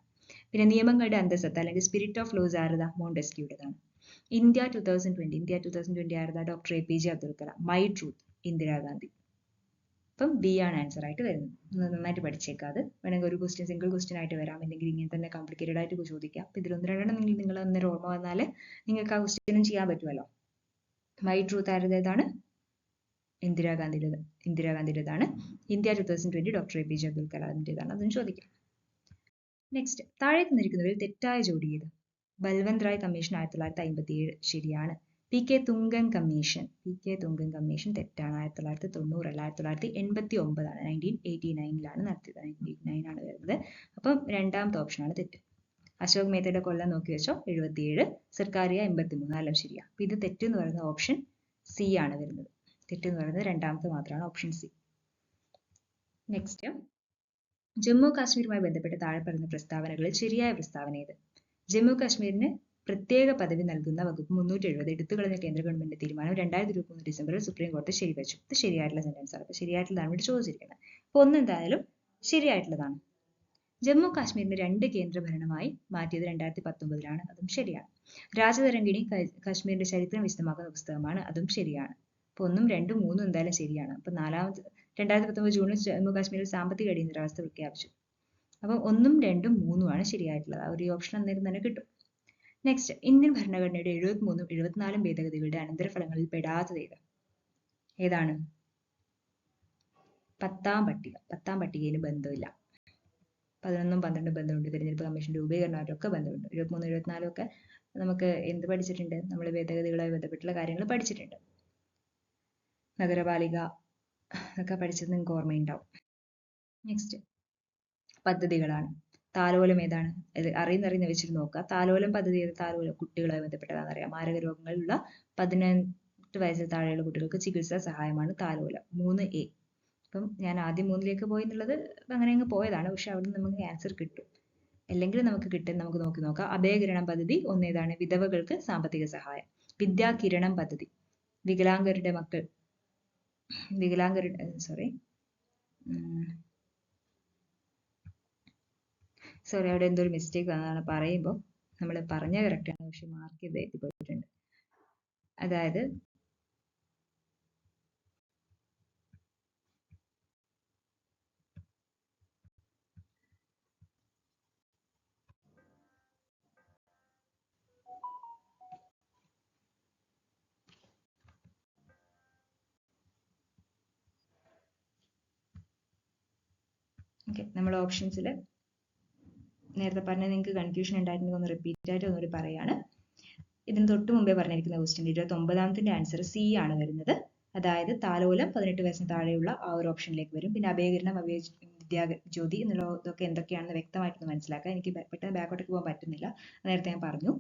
S1: പിന്നെ നിയമങ്ങളുടെ അന്തസ്സത്ത അല്ലെങ്കിൽ സ്പിരിറ്റ് ഓഫ് ലോസ് ആരതാ? മോണ്ടസ്ക്യൂടേതാണ് India two thousand twenty India two thousand twenty ആരതാ? Doctor A P J Abdul Kalam. My truth Indira Gandhi. അപ്പം ബി ആണ് ആൻസർ ആയിട്ട് വരുന്നത്. നന്നായിട്ട് പഠിച്ചേക്കാം അത്. വേണമെങ്കിൽ ഒരു ക്വസ്റ്റ്യൻ സിംഗിൾ ക്വസ്റ്റ്യൻ ആയിട്ട് വരാം. അല്ലെങ്കിൽ ഇങ്ങനെ തന്നെ കോംപ്ലിക്കേറ്റഡ് ആയിട്ട് ചോദിക്കാം. ഇതിൽ ഒന്ന് രണ്ടെണ്ണം നിങ്ങൾ നിങ്ങൾ അന്നേരം ഓർമ്മ വന്നാൽ നിങ്ങൾക്ക് ആ ക്വസ്റ്റ്യനും ചെയ്യാൻ പറ്റുമല്ലോ മൈ ട്രൂത്ത് ആരുടേതാണ്? ഇന്ദിരാഗാന്ധിയുടെ ഇന്ദിരാഗാന്ധിയുടേതാണ്. India two thousand twenty doctor A P J Abdul കലാമിന്റെതാണ്. അതും ചോദിക്കാം. നെക്സ്റ്റ് താഴെ തന്നിരിക്കുന്നവരിൽ തെറ്റായ ജോഡി ബൽവന്ത് റായ് കമ്മീഷൻ ആയിരത്തി തൊള്ളായിരത്തി അമ്പത്തി ഏഴ് ശരിയാണ്. P K Thungon commission P K Thungon commission തെറ്റാണ്. ആയിരത്തി തൊള്ളായിരത്തി തൊണ്ണൂറല്ല ആയിരത്തി തൊള്ളായിരത്തി എൺപത്തി ഒമ്പതാണ് നയന്റീൻ എയ്റ്റി നയനിലാണ് നടത്തിയത്. നയന്റീൻ നയൻ ആണ് വരുന്നത്. അപ്പം രണ്ടാമത്തെ ഓപ്ഷനാണ് തെറ്റ്. അശോക് മേത്തയുടെ കൊല്ലം നോക്കി വെച്ചോ? എഴുപത്തിയേഴ്. സർക്കാരിയ എൺപത്തിമൂന്ന്. അല്ല ശരിയാ. അപ്പൊ ഇത് തെറ്റ് എന്ന് പറയുന്ന ഓപ്ഷൻ സി ആണ് വരുന്നത്. തെറ്റ് എന്ന് പറയുന്നത് രണ്ടാമത്തെ മാത്രമാണ് ഓപ്ഷൻ സി. നെക്സ്റ്റ് ജമ്മു കാശ്മീരുമായി ബന്ധപ്പെട്ട് താഴെ പറയുന്ന പ്രസ്താവനകളിൽ ശരിയായ പ്രസ്താവന ഏത്? ജമ്മു കാശ്മീരിന് പ്രത്യേക പദവി നൽകുന്ന വകുപ്പ് മുന്നൂറ്റി എഴുപത് എടുത്തുകളഞ്ഞ കേന്ദ്ര ഗവൺമെന്റിന്റെ തീരുമാനം രണ്ടായിരത്തി ഇരുപത്തി മൂന്ന് ഡിസംബറിൽ സുപ്രീം കോടതി ശരിവച്ചു. ഇത് ശരിയായിട്ടുള്ള സെന്റൻസ് ആണ് അപ്പൊ ശരിയായിട്ടുള്ളതാണ് ഇവിടെ ചോദിച്ചിരിക്കുന്നത്. അപ്പൊ ഒന്ന് എന്തായാലും ശരിയായിട്ടുള്ളതാണ്. ജമ്മു കാശ്മീരിന് രണ്ട് കേന്ദ്രഭരണമായി മാറ്റിയത് രണ്ടായിരത്തി പത്തൊമ്പതിലാണ്. അതും ശരിയാണ്. രാജതരംഗിണി കാശ്മീരിന്റെ ചരിത്രം വിശദമാക്കുന്ന പുസ്തകമാണ്. അതും ശരിയാണ്. അപ്പൊ ഒന്നും രണ്ടും മൂന്നും എന്തായാലും ശരിയാണ്. അപ്പൊ നാലാമത് രണ്ടായിരത്തി പത്തൊമ്പത് ജൂണിൽ ജമ്മു കാശ്മീരിൽ സാമ്പത്തിക അടിയന്തരാവസ്ഥ പ്രഖ്യാപിച്ചു. അപ്പം ഒന്നും രണ്ടും മൂന്നും ആണ് ശരിയായിട്ടുള്ളത്. ആ ഒരു ഓപ്ഷൻ അന്നേരം തന്നെ കിട്ടും. നെക്സ്റ്റ് ഇന്ത്യൻ ഭരണഘടനയുടെ എഴുപത്തി മൂന്നും എഴുപത്തിനാലും ഭേദഗതികളുടെ അനന്തരഫലങ്ങളിൽ പെടാത്തത് ഏത്? ഏതാണ്? പത്താം പട്ടിക. പത്താം പട്ടികയിൽ ബന്ധമില്ല. പതിനൊന്നും പന്ത്രണ്ടും ബന്ധമുണ്ട്. തിരഞ്ഞെടുപ്പ് കമ്മീഷൻ രൂപീകരണമായിട്ടൊക്കെ ബന്ധമുണ്ട്. എഴുപത്തിമൂന്ന് എഴുപത്തിനാലും ഒക്കെ നമുക്ക് എന്ത് പഠിച്ചിട്ടുണ്ട്? നമ്മൾ ഭേദഗതികളുമായി ബന്ധപ്പെട്ടുള്ള കാര്യങ്ങൾ പഠിച്ചിട്ടുണ്ട്. നഗരപാലിക ഒക്കെ പഠിച്ചത് നിങ്ങൾക്ക് ഓർമ്മയുണ്ടാവും. നെക്സ്റ്റ് പദ്ധതികളാണ്. താലോലം ഏതാണ്? അറിയുന്നറിയുന്ന വെച്ചിട്ട് നോക്കുക. താലോലം പദ്ധതി ഏത്? താലോലം കുട്ടികളുമായി ബന്ധപ്പെട്ടതാണ് അറിയാം. മാരക രോഗങ്ങളുള്ള പതിനെട്ട് വയസ്സിൽ താഴെയുള്ള കുട്ടികൾക്ക് ചികിത്സാ സഹായമാണ് താലോലം. മൂന്ന് എ. അപ്പം ഞാൻ ആദ്യം മൂന്നിലേക്ക് പോയി എന്നുള്ളത് അങ്ങനെ അങ്ങ് പോയതാണ്. പക്ഷെ അവിടെ നമുക്ക് ആൻസർ കിട്ടും. അല്ലെങ്കിൽ നമുക്ക് കിട്ടും. നമുക്ക് നോക്കി നോക്കാം. അഭയകിരണം പദ്ധതി ഒന്നേതാണ് വിധവകൾക്ക് സാമ്പത്തിക സഹായം. വിദ്യാകിരണം പദ്ധതി. വികലാംഗരുടെ മക്കൾ. വികലാംഗരുടെ സോറി സോറി അവിടെ എന്തോ ഒരു മിസ്റ്റേക്ക് വന്നതാണ് പറയുമ്പോൾ നമ്മൾ പറഞ്ഞ കറക്റ്റ് ആണ്. പക്ഷെ മാർക്ക് ചെയ്ത് എത്തി പോയിട്ടുണ്ട്. അതായത് നമ്മൾ ഓപ്ഷൻസിൽ നേരത്തെ പറഞ്ഞ നിങ്ങൾക്ക് കൺഫ്യൂഷൻ ഉണ്ടായിരുന്നെങ്കിൽ ഒന്ന് റിപ്പീറ്റ് ആയിട്ട് ഒന്നുകൂടി പറയാണ്. ഇതിന് തൊട്ട് മുമ്പേ പറഞ്ഞിരിക്കുന്ന ക്വസ്റ്റ്യൻ ഇരുപത്തി ഒമ്പതാമത്തിന്റെ ആൻസർ സി ആണ് വരുന്നത്. അതായത് താലോലം പതിനെട്ട് വയസ്സിന് താഴെയുള്ള ആ ഒരു ഓപ്ഷനിലേക്ക് വരും. പിന്നെ അഭയകരണം അഭയ വിദ്യാ ജ്യോതി എന്നുള്ളതൊക്കെ എന്തൊക്കെയാണെന്ന് വ്യക്തമായിട്ടൊന്ന് മനസ്സിലാക്കാം എനിക്ക് പെട്ടെന്ന് ബാക്കോട്ടേക്ക് പോകാൻ പറ്റുന്നില്ല. നേരത്തെ ഞാൻ പറഞ്ഞു.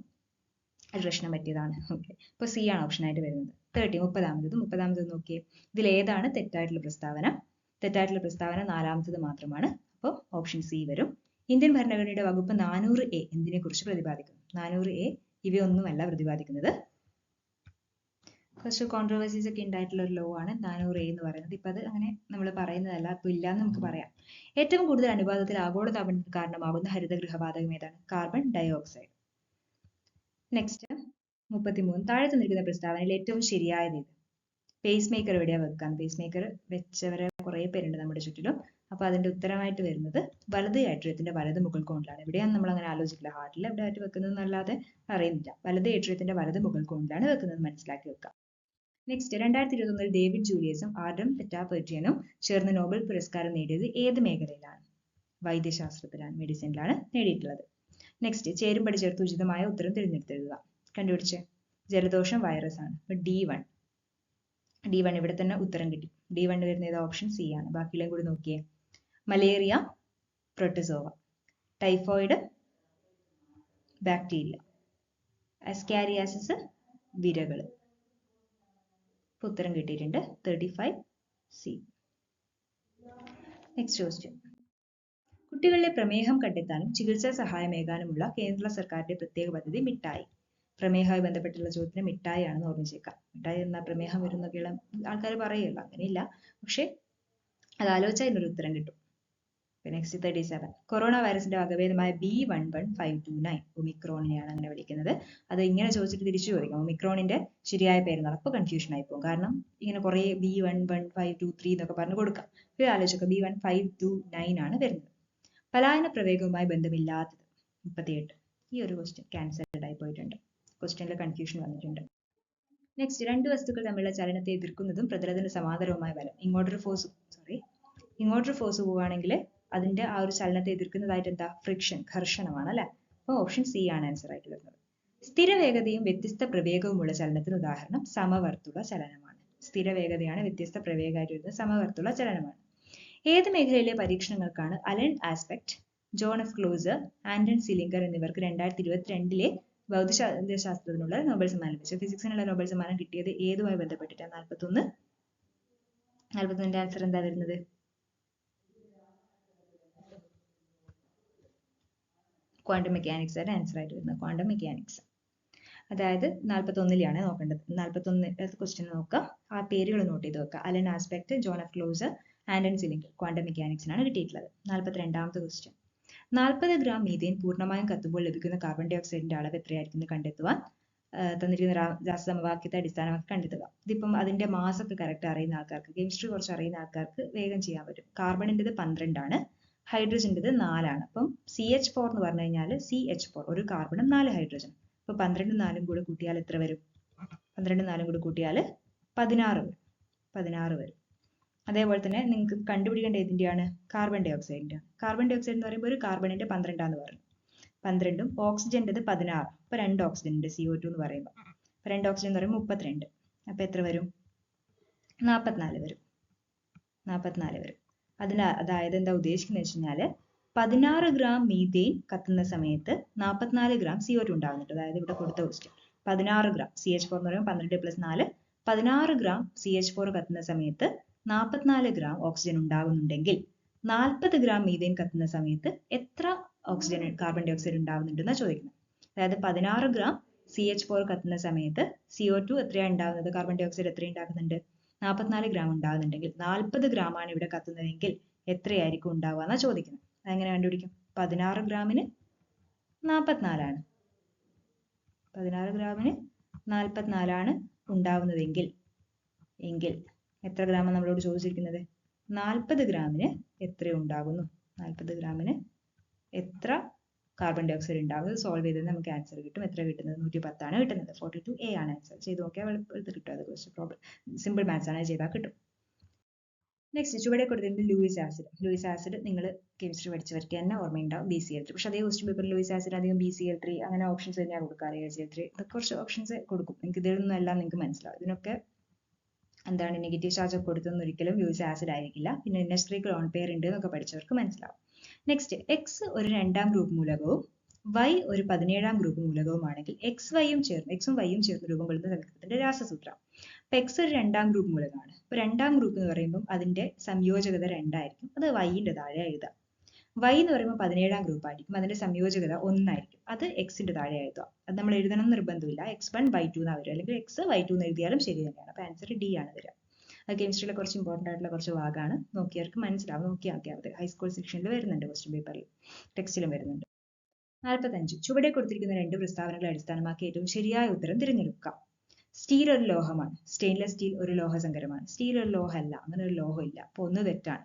S1: അത് പ്രശ്നം പറ്റിയതാണ്. ഓക്കെ അപ്പോൾ സി ആണ് ഓപ്ഷൻ ആയിട്ട് വരുന്നത്. തേർട്ടി മുപ്പതാമത്തത്. മുപ്പതാമത്തത് നോക്കിയേ. ഇതിൽ ഏതാണ് തെറ്റായിട്ടുള്ള പ്രസ്താവന? തെറ്റായിട്ടുള്ള പ്രസ്താവന നാലാമത്തത് മാത്രമാണ്. അപ്പോൾ ഓപ്ഷൻ സി വരും. ഇന്ത്യൻ ഭരണഘടനയുടെ വകുപ്പ് നാനൂറ് എ എന്തിനെ കുറിച്ച് പ്രതിപാദിക്കുന്നു? നാനൂറ് എ ഇവയൊന്നുമല്ല പ്രതിപാദിക്കുന്നത്. കുറച്ച് കോൺട്രവേഴ്സീസ് ഒക്കെ ഉണ്ടായിട്ടുള്ള ഒരു ലോ ആണ് നാനൂറ് എ എന്ന് പറയുന്നത്. ഇപ്പൊ അത് അങ്ങനെ നമ്മൾ പറയുന്നതല്ല ഇപ്പൊ ഇല്ലാന്ന് നമുക്ക് പറയാം. ഏറ്റവും കൂടുതൽ അനുപാതത്തിൽ ആഗോളതാപനത്തിന് കാരണമാകുന്ന ഹരിതഗൃഹവാതകം ഏതാണ്? കാർബൺ ഡൈ ഓക്സൈഡ് നെക്സ്റ്റ് മുപ്പത്തിമൂന്ന് താഴെ തന്നിരിക്കുന്ന പ്രസ്താവനയിൽ ഏറ്റവും ശരിയായത് ഏത്? പേസ് മേക്കർ എവിടെയാ വെക്കാൻ? പേസ് മേക്കർ വെച്ചവരെ കുറേ പേരുണ്ട് നമ്മുടെ ചുറ്റിലും. അപ്പൊ അതിന്റെ ഉത്തരമായിട്ട് വരുന്നത് വലത് ഏട്രിയത്തിന്റെ വലത് മുകൾ കോണിലാണ്. എവിടെയാണ് നമ്മൾ അങ്ങനെ ആലോചിക്കില്ല ഹാർട്ടിൽ എവിടെ ആയിട്ട് വെക്കുന്നത് എന്നല്ലാതെ അറിയുന്നില്ല. വലത് ഏട്രിയത്തിന്റെ വലത് മുകൾ കോണിലാണ് വെക്കുന്നത് മനസ്സിലാക്കി വെക്കാം. നെക്സ്റ്റ് രണ്ടായിരത്തി ഇരുപത്തൊന്നിൽ ഡേവിഡ് ജൂലിയസും ആഡം പെറ്റാപെർട്ടിയനും ചേർന്ന് നോബൽ പുരസ്കാരം നേടിയത് ഏത് മേഖലയിലാണ്? വൈദ്യശാസ്ത്രത്തിലാണ് മെഡിസിനിലാണ് നേടിയിട്ടുള്ളത്. നെക്സ്റ്റ് ചേരുംപടി ചേർത്ത് ഉചിതമായ ഉത്തരം തിരഞ്ഞെടുത്തെഴുതുക. കണ്ടുപിടിച്ച്. ജലദോഷം വൈറസ് ആണ്. ഡി വൺ ഡി വൺ ഇവിടെ തന്നെ ഉത്തരം കിട്ടി. ഡി വൺ വരുന്ന ഏത്? ഓപ്ഷൻ സി ആണ്. ബാക്കിയെല്ലാം കൂടി നോക്കിയേ. Malaria protozoa typhoid bacteria ascariasis വിരകൾ ഉത്തരം കിട്ടിയിട്ടുണ്ട്. Thirty five C next question കുട്ടികളിലെ പ്രമേഹം കണ്ടെത്താനും ചികിത്സാ സഹായമേകാനുമുള്ള കേന്ദ്ര സർക്കാരിന്റെ പ്രത്യേക പദ്ധതി മിഠായി. പ്രമേഹവുമായി ബന്ധപ്പെട്ടുള്ള ചോദ്യത്തിന് മിഠായി ആണെന്ന് ഓർമ്മിച്ചേക്കാം. മിഠായി എന്നാൽ പ്രമേഹം വരുന്നൊക്കെയുള്ള ആൾക്കാർ പറയുമല്ലോ അങ്ങനെയില്ല. പക്ഷെ അത് ആലോചിച്ചാൽ അതിനൊരു ഉത്തരം കിട്ടും. നെക്സ്റ്റ് തേർട്ടി സെവൻ കൊറോണ വൈറസിന്റെ വകഭേദമായ B one one five two nine ഒമിക്രോണിനെയാണ് അങ്ങനെ വിളിക്കുന്നത്. അത് ഇങ്ങനെ ചോദിച്ചിട്ട് തിരിച്ചു ചോദിക്കാം. ഒമിക്രോണിന്റെ ശരിയായ പേര് നടപ്പ് കൺഫ്യൂഷൻ ആയി പോകും. കാരണം ഇങ്ങനെ കുറെ B one one five two three എന്നൊക്കെ പറഞ്ഞു കൊടുക്കാം. ഇത് ആലോചിക്കുക B one five two nine ആണ് വരുന്നത്. പലായന പ്രവേഗവുമായി ബന്ധമില്ലാത്തത്. മുപ്പത്തിയെട്ട്. ഈ ഒരു ക്വസ്റ്റ്യൻ ക്യാൻസൽഡ് ആയി പോയിട്ടുണ്ട്. ക്വസ്റ്റ്യനിൽ കൺഫ്യൂഷൻ വന്നിട്ടുണ്ട്. നെക്സ്റ്റ് രണ്ട് വസ്തുക്കൾ തമ്മിലുള്ള ചലനത്തെ എതിർക്കുന്നതും പ്രതലത്തിന് സമാന്തരവുമായ ബലം. ഇങ്ങോട്ടൊരു ഫോഴ്സ് സോറി ഇങ്ങോട്ടൊരു ഫോഴ്സ് പോവുകയാണെങ്കിൽ അതിന്റെ ആ ഒരു ചലനത്തെ എതിർക്കുന്നതായിട്ട് എന്താ? ഫ്രിക്ഷൻ ഘർഷണമാണ് അല്ലെ? അപ്പോൾ ഓപ്ഷൻ സി ആണ് ആൻസർ ആയിട്ട് വരുന്നത്. സ്ഥിര വേഗതയും വ്യത്യസ്ത പ്രവേഗവുമുള്ള ചലനത്തിന് ഉദാഹരണം സമവർത്തുള്ള ചലനമാണ്. സ്ഥിരവേഗതയാണ് വ്യത്യസ്ത പ്രവേഗമായിട്ട് വരുന്നത് സമവർത്തുള്ള ചലനമാണ്. ഏത് മേഖലയിലെ പരീക്ഷണങ്ങൾക്കാണ് Alain Aspect John F Clauser Anton Zeilinger എന്നിവർക്ക് രണ്ടായിരത്തി ഇരുപത്തിരണ്ടിലെ ഭൗതികശാസ്ത്രത്തിനുള്ള നോബൽ സമ്മാനം ലഭിച്ചത് ഫിസിക്സിനുള്ള നോബൽ സമ്മാനം കിട്ടിയത് ഏതുമായി ബന്ധപ്പെട്ടിട്ടാണ്? നാൽപ്പത്തൊന്ന് നാൽപ്പത്തൊന്നിന്റെ ആൻസർ എന്താ വരുന്നത്? ക്വാണ്ടം മെക്കാനിക്സ് ആണ് ആൻസർ ആയിട്ട് വരുന്നത്. ക്വാണ്ടം മെക്കാനിക്സ് അതായത് നാൽപ്പത്തൊന്നിലാണ് നോക്കേണ്ടത്. നാൽപ്പത്തൊന്ന് ക്വസ്റ്റ്യൻ നോക്കുക ആ പേരുകൾ നോട്ട് ചെയ്ത് വെക്കുക Alain Aspect John F Clauser Anton Zeilinger quantum മെക്കാനിക്സിനാണ് കിട്ടിയിട്ടുള്ളത്. നാൽപ്പത്തിരണ്ടാമത്തെ ക്വസ്റ്റ്യൻ നാൽപ്പത് ഗ്രാം മീഥേൻ പൂർണമായും കത്തുമ്പോൾ ലഭിക്കുന്ന കാർബൺ ഡൈ ഓക്സൈഡിന്റെ അളവ് എത്രയായിരിക്കും എന്ന് കണ്ടെത്തുവാൻ തന്നിരിക്കുന്ന രാസസമവാക്യത്തെ അടിസ്ഥാനമാക്കി കണ്ടെത്തുക. ഇതിപ്പം അതിന്റെ മാസ് ഒക്കെ കറക്റ്റ് അറിയുന്ന ആൾക്കാർക്ക് കെമിസ്ട്രി കുറച്ച് അറിയുന്ന ആൾക്കാർക്ക് വേഗം ചെയ്യാൻ പറ്റും. കാർബണിന്റെത് പന്ത്രണ്ടാണ് ഹൈഡ്രജന്റെത് നാലാണ്. അപ്പം സി എച്ച് ഫോർ എന്ന് പറഞ്ഞു കഴിഞ്ഞാൽ സി എച്ച് ഫോർ ഒരു കാർബണും നാല് ഹൈഡ്രജൻ അപ്പൊ പന്ത്രണ്ടും നാലും കൂടെ കൂട്ടിയാൽ എത്ര വരും? പന്ത്രണ്ടും നാലും കൂടെ കൂട്ടിയാൽ പതിനാറ് വരും. പതിനാറ് വരും. അതേപോലെ തന്നെ നിങ്ങൾക്ക് കണ്ടുപിടിക്കേണ്ട ഏതിന്റെയാണ്? കാർബൺ ഡൈ ഓക്സൈഡിന്റെ കാർബൺ ഡൈ ഓക്സൈഡ് എന്ന് പറയുമ്പോൾ ഒരു കാർബണിന്റെ പന്ത്രണ്ടാന്ന് പറഞ്ഞു. പന്ത്രണ്ടും ഓക്സിജന്റെത് പതിനാറ്. അപ്പോൾ രണ്ട് ഓക്സിജൻ ഉണ്ട് സി ഒ ടു എന്ന് പറയുമ്പോൾ. അപ്പോൾ രണ്ട് ഓക്സിജൻ എന്ന് പറയുമ്പോൾ മുപ്പത്തിരണ്ട്. അപ്പോൾ എത്ര വരും? നാൽപ്പത്തിനാല് വരും. നാൽപ്പത്തിനാല് വരും. അതിന് അതായത് എന്താ ഉദ്ദേശിക്കുന്നത് വെച്ച് കഴിഞ്ഞാൽ പതിനാറ് ഗ്രാം മീഥെയിൻ കത്തുന്ന സമയത്ത് നാൽപ്പത്തിനാല് ഗ്രാം സി ഒ ടു ഉണ്ടാകുന്നുണ്ട്. അതായത് ഇവിടെ കൊടുത്ത ക്വസ്റ്റ്യൻ പതിനാറ് ഗ്രാം സി എച്ച് ഫോർ എന്ന് പറയുമ്പോൾ പന്ത്രണ്ട് പ്ലസ് നാല്. പതിനാറ് ഗ്രാം സി എച്ച് ഫോർ കത്തുന്ന സമയത്ത് നാൽപ്പത്തിനാല് ഗ്രാം ഓക്സിജൻ ഉണ്ടാകുന്നുണ്ടെങ്കിൽ നാൽപ്പത് ഗ്രാം മീഥേൻ കത്തുന്ന സമയത്ത് എത്ര ഓക്സിജൻ കാർബൺ ഡൈ ഓക്സൈഡ് ഉണ്ടാവുന്നുണ്ടെന്നാണ് ചോദിക്കുന്നത്. അതായത് പതിനാറ് ഗ്രാം സി എച്ച് ഫോർ കത്തുന്ന സമയത്ത് സി ഒ ടു എത്രയാണ് ഉണ്ടാകുന്നത് കാർബൺ ഡൈ ഓക്സൈഡ് എത്ര ഉണ്ടാകുന്നുണ്ട്? നാൽപ്പത്തിനാല് ഗ്രാം ഉണ്ടാകുന്നുണ്ടെങ്കിൽ നാൽപ്പത് ഗ്രാം ആണ് ഇവിടെ കത്തുന്നതെങ്കിൽ എത്രയായിരിക്കും ഉണ്ടാവുക എന്നാ ചോദിക്കുന്നത്. അതെങ്ങനെ കണ്ടുപിടിക്കും? പതിനാറ് ഗ്രാമിന് നാൽപ്പത്തിനാലാണ് പതിനാറ് ഗ്രാമിന് നാൽപ്പത്തിനാലാണ് ഉണ്ടാവുന്നതെങ്കിൽ എങ്കിൽ എത്ര ഗ്രാമാണ് നമ്മളോട് ചോദിച്ചിരിക്കുന്നത്? നാൽപ്പത് ഗ്രാമിന് എത്ര ഉണ്ടാകുന്നു? നാൽപ്പത് ഗ്രാമിന് എത്ര കാർബൺ ഡൈ ഓക്സൈഡ് ഉണ്ടാകും സോൾവ് ചെയ്തത് നമുക്ക് ആൻസർ കിട്ടും. എത്ര കിട്ടുന്നത്? നൂറ്റി പത്താണ് കിട്ടുന്നത്. ഫോർട്ടി ടു എ ആണ് ആൻസർ ചെയ്ത് നോക്കിയാൽ എളുപ്പത്തിൽ കിട്ടും. അത് കുറച്ച് പ്രോബ്ലം സിമ്പിൾ മാത്സ് ആണ് ചെയ്താൽ കിട്ടും. നെക്സ്റ്റ് ചുവടെ കൊടുത്തിട്ടുണ്ട് ലൂയിസ് ആസിഡ് ലൂയിസ് ആസിഡ് നിങ്ങൾ കെമിസ്ട്രി പഠിച്ചവർക്ക് തന്നെ ഓർമ്മയുണ്ടാവും. ബി സി എൽ ത്രീ പക്ഷേ അതേ ക്വസ്റ്റ്യൻ പേപ്പറിൽ ലൂയിസ് ആസിഡ് അധികം ബി സി എൽ ത്രീ അങ്ങനെ ഓപ്ഷൻസ് തന്നെയാണ് കൊടുക്കാറ്. എ സി എൽ ത്രീ ഇതൊക്കെ കുറച്ച് ഓപ്ഷൻസ് കൊടുക്കും. നിങ്ങൾക്ക് ഇതിൽ നിന്നെല്ലാം നിങ്ങൾക്ക് മനസ്സിലാവും. ഇതിനൊക്കെ എന്താണ് നെഗറ്റീവ് ചാർജ് ഒക്കെ കൊടുത്തൊന്നും ഒരിക്കലും യൂസ് ആസിഡ് ആയിരിക്കില്ല. പിന്നെ എൻ എസ് ത്രീക്ക് പെയർ ഉണ്ട് എന്നൊക്കെ പഠിച്ചവർക്ക് മനസ്സിലാവും. നെക്സ്റ്റ് എക്സ് ഒരു രണ്ടാം ഗ്രൂപ്പ് മൂലകവും വൈ ഒരു പതിനേഴാം ഗ്രൂപ്പ് മൂലകവുമാണെങ്കിൽ എക്സ് വൈയും ചേർന്ന് എക്സും വൈയും ചേർന്ന് രൂപം കൊള്ളുന്ന സംയുക്തത്തിന്റെ രാസസൂത്രം. അപ്പൊ എക്സ് ഒരു രണ്ടാം ഗ്രൂപ്പ് മൂലകമാണ്. അപ്പൊ രണ്ടാം ഗ്രൂപ്പ് എന്ന് പറയുമ്പോൾ അതിന്റെ സംയോജകത രണ്ടായിരിക്കും. അത് വൈയിന്റെ താഴെ എഴുതാം. വൈ എന്ന് പറയുമ്പോൾ പതിനേഴാം ഗ്രൂപ്പ് ആയിരിക്കും. അതിന്റെ സംയോജകത ഒന്നായിരിക്കും. അത് എക്സിന്റെ താഴെ എഴുതുക അത് നമ്മൾ എഴുതണം നിർബന്ധമില്ല. എക്സ് വൺ വൈ ടു എന്നാ വരും അല്ലെങ്കിൽ എക്സ് വൈ ടു എന്ന് എഴുതിയാലും ശരി തന്നെയാണ്. അപ്പൊ ആൻസർ ഡി ആണ് വരിക. അത് കെമിസ്ട്രിയിലെ കുറച്ച് ഇമ്പോർട്ടന്റ് ആയിട്ടുള്ള കുറച്ച് ഭാഗമാണ് നോക്കിയവർക്ക് മനസ്സിലാവും. നോക്കി നോക്കിയാൽ മതി ഹൈസ്കൂൾ സെക്ഷനിൽ വരുന്നുണ്ട് ക്വസ്റ്റ്യൻ പേപ്പറിൽ ടെക്സ്റ്റിലും വരുന്നുണ്ട്. നാൽപ്പത്തഞ്ച് ചുവടെ കൊടുത്തിരിക്കുന്ന രണ്ട് പ്രസ്താവനകളെ അടിസ്ഥാനമാക്കി ഏറ്റവും ശരിയായ ഉത്തരം തിരഞ്ഞെടുക്കുക സ്റ്റീൽ ഒരു ലോഹമാണ്. സ്റ്റെയിൻലെസ് സ്റ്റീൽ ഒരു ലോഹസങ്കരമാണ് സ്റ്റീൽ ഒരു ലോഹമല്ല. അങ്ങനെ ഒരു ലോഹമില്ല. അപ്പൊ ഒന്ന് തെറ്റാണ്.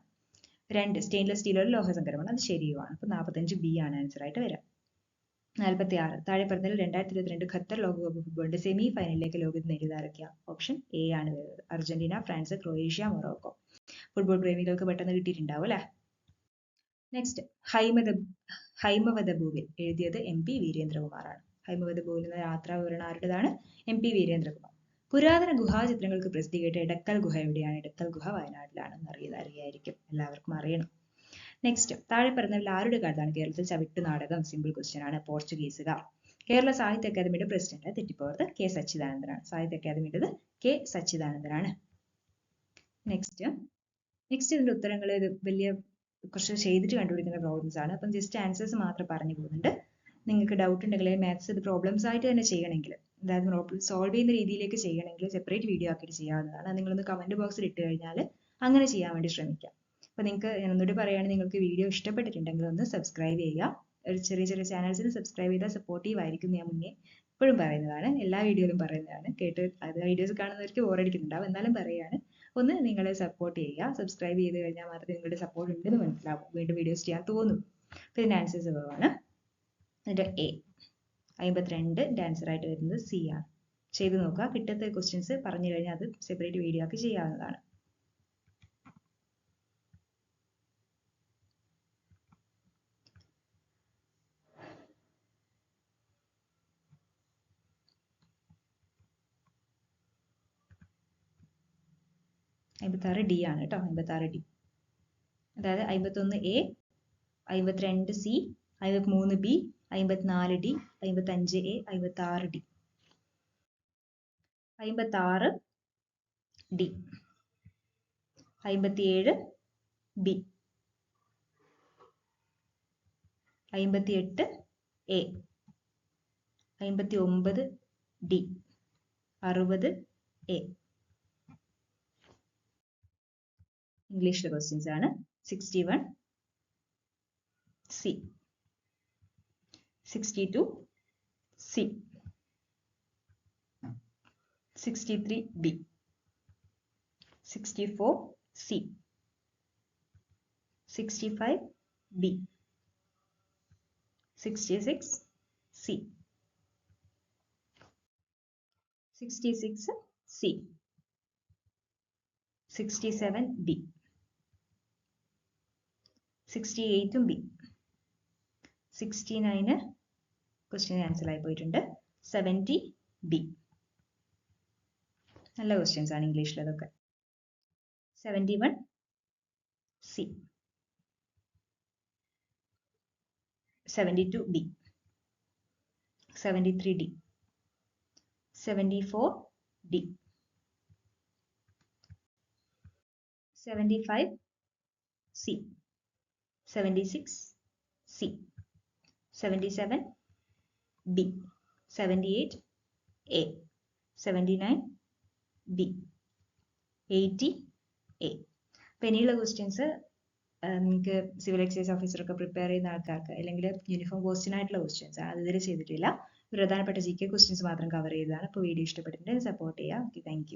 S1: രണ്ട് സ്റ്റെയിൻലെസ് സ്റ്റീൽ ഒരു ലോഹസങ്കരമാണ് അത് ശരിയുമാണ് അപ്പൊ നാൽപ്പത്തഞ്ച് ബി ആണ് ആൻസർ ആയിട്ട് വരാം. നാൽപ്പത്തി ആറ് താഴെ പറഞ്ഞതിൽ രണ്ടായിരത്തി ഇരുപത്തിരണ്ട് ഖത്തർ ലോകകപ്പ് ഫുട്ബോളിന്റെ സെമി ഫൈനലിലേക്ക് ലോകത്ത് നേടിയതാരൊക്കെയാ ഓപ്ഷൻ എ ആണ് വരുന്നത്. Argentina France Croatia Morocco. Football പ്രേമികൾക്ക് പെട്ടെന്ന് കിട്ടിയിട്ടുണ്ടാവും അല്ലെ? നെക്സ്റ്റ് ഹൈമദ ഹൈമവതഭൂവിൽ എഴുതിയത് എം പി വീരേന്ദ്രകുമാറാണ്. ഹൈമവതഭൂവിൽ എന്ന യാത്രാ വിവരണ ആരുടേതാണ്? M P Veerendrakumar. പുരാതന ഗുഹാചിത്രങ്ങൾക്ക് പ്രസിദ്ധീകരിച്ച എടക്കൽ ഗുഹ എവിടെയാണ്? എടക്കൽ ഗുഹ വയനാട്ടിലാണെന്ന് അറിയത് അറിയായിരിക്കും. എല്ലാവർക്കും അറിയണം. നെക്സ്റ്റ് താഴെ പറഞ്ഞതിൽ ആരുടെ കാലത്താണ് കേരളത്തിൽ ചവിട്ടു നാടകം? സിമ്പിൾ ക്വസ്റ്റ്യൻ ആണ്. പോർച്ചുഗീസുകാർ. കേരള സാഹിത്യ അക്കാദമിയുടെ പ്രസിഡന്റ് തെറ്റിപ്പോയത് കെ സച്ചിദാനന്ദനാണ്. സാഹിത്യ അക്കാദമിയുടേത് കെ സച്ചിദാനന്ദനാണ്. നെക്സ്റ്റ് നെക്സ്റ്റ് ഇതിന്റെ ഉത്തരങ്ങൾ ഇത് വലിയ കുറച്ച് ചെയ്തിട്ട് കണ്ടുപിടിക്കുന്ന പ്രോബ്ലംസ് ആണ്. അപ്പം ജസ്റ്റ് ആൻസേഴ്സ് മാത്രം പറഞ്ഞു പോകുന്നുണ്ട്. നിങ്ങൾക്ക് ഡൗട്ട് ഉണ്ടെങ്കിൽ മാത്സ് ഇത് പ്രോബ്ലംസ് ആയിട്ട് തന്നെ ചെയ്യണമെങ്കിൽ അതായത് പ്രോബ്ലം സോൾവ് ചെയ്യുന്ന രീതിയിലേക്ക് ചെയ്യണമെങ്കിൽ സെപ്പറേറ്റ് വീഡിയോ ആക്കിയിട്ട് ചെയ്യാവുന്നതാണ്. നിങ്ങളൊന്ന് കമന്റ് ബോക്സിൽ ഇട്ട് കഴിഞ്ഞാൽ അങ്ങനെ ചെയ്യാൻ വേണ്ടി ശ്രമിക്കാം. അപ്പോൾ നിങ്ങൾക്ക് ഞാൻ ഒന്നുകൂടി പറയുകയാണെങ്കിൽ നിങ്ങൾക്ക് വീഡിയോ ഇഷ്ടപ്പെട്ടിട്ടുണ്ടെങ്കിൽ ഒന്ന് സബ്സ്ക്രൈബ് ചെയ്യുക. ഒരു ചെറിയ ചെറിയ ചാനൽസിന് സബ്സ്ക്രൈബ് ചെയ്താൽ സപ്പോർട്ടീവ് ആയിരിക്കും ഞാൻ മുന്നേ എപ്പോഴും പറയുന്നതാണ്. എല്ലാ വീഡിയോയിലും പറയുന്നതാണ്. കേട്ട് അത് വീഡിയോസ് കാണുന്നവർക്ക് ബോറടിക്കുന്നുണ്ടാവും എന്നാലും പറയുകയാണ്. ഒന്ന് നിങ്ങളെ സപ്പോർട്ട് ചെയ്യുക. സബ്സ്ക്രൈബ് ചെയ്ത് കഴിഞ്ഞാൽ മാത്രമേ നിങ്ങളുടെ സപ്പോർട്ട് ഉണ്ടെന്ന് മനസ്സിലാവും. വീണ്ടും വീഡിയോസ് ചെയ്യാൻ തോന്നും. അപ്പോൾ ആൻസേഴ്സ് കുറവാണ് എന്നിട്ട് എ അമ്പത്തിരണ്ട് ആൻസർ ആയിട്ട് വരുന്നത് സി ആർ ചെയ്ത് നോക്കുക. കിട്ടത്തെ ക്വസ്റ്റ്യൻസ് പറഞ്ഞു കഴിഞ്ഞാൽ അത് സെപ്പറേറ്റ് വീഡിയോ ആക്കി ചെയ്യാവുന്നതാണ്. അമ്പത്താറ് ഡി ആണ് കേട്ടോ. അമ്പത്താറ് ഡി അതായത് അമ്പത്തൊന്ന് എ അമ്പത്തിരണ്ട് സി അമ്പത്തിമൂന്ന് ബി അമ്പത്തിനാല് ഡി അമ്പത്തഞ്ച് എ അമ്പത്താറ് ഡി. അമ്പത്താറ് ഡി. അമ്പത്തിയേഴ് ബി. അമ്പത്തിയെട്ട് എ. അമ്പത്തി ഒമ്പത് ഡി. അറുപത് എ. ഇംഗ്ലീഷിലെ ക്വസ്റ്റ്യൻസ് ആണ്. Sixty one C 62C, 63B, 64C, 65B, 66C, 66C, 67B, 68B, 69 question answer ആയി പോയിട്ടുണ്ട്. സെവന്റി ബി നല്ല ക്വസ്റ്റ്യൻസ് ആണ് ഇംഗ്ലീഷിൽ അതൊക്കെ. Seventy one C seventy two B seventy three D seventy four D seventy five C seventy six C seventy seven eight A seventy nine B eighty A അപ്പം ഇനിയുള്ള questions നിങ്ങൾക്ക് civil excise ഓഫീസറൊക്കെ prepare ചെയ്യുന്ന ആൾക്കാർക്ക് അല്ലെങ്കിൽ uniform question ആയിട്ടുള്ള questions അത് ഇതുവരെ ചെയ്തിട്ടില്ല. പ്രധാനപ്പെട്ട ജി കെ ക്വസ്റ്റ്യൻസ് മാത്രം കവർ ചെയ്തതാണ്. അപ്പോൾ വീഡിയോ ഇഷ്ടപ്പെട്ടിട്ടുണ്ടെങ്കിൽ സപ്പോർട്ട് ചെയ്യുക ഓക്കെ താങ്ക്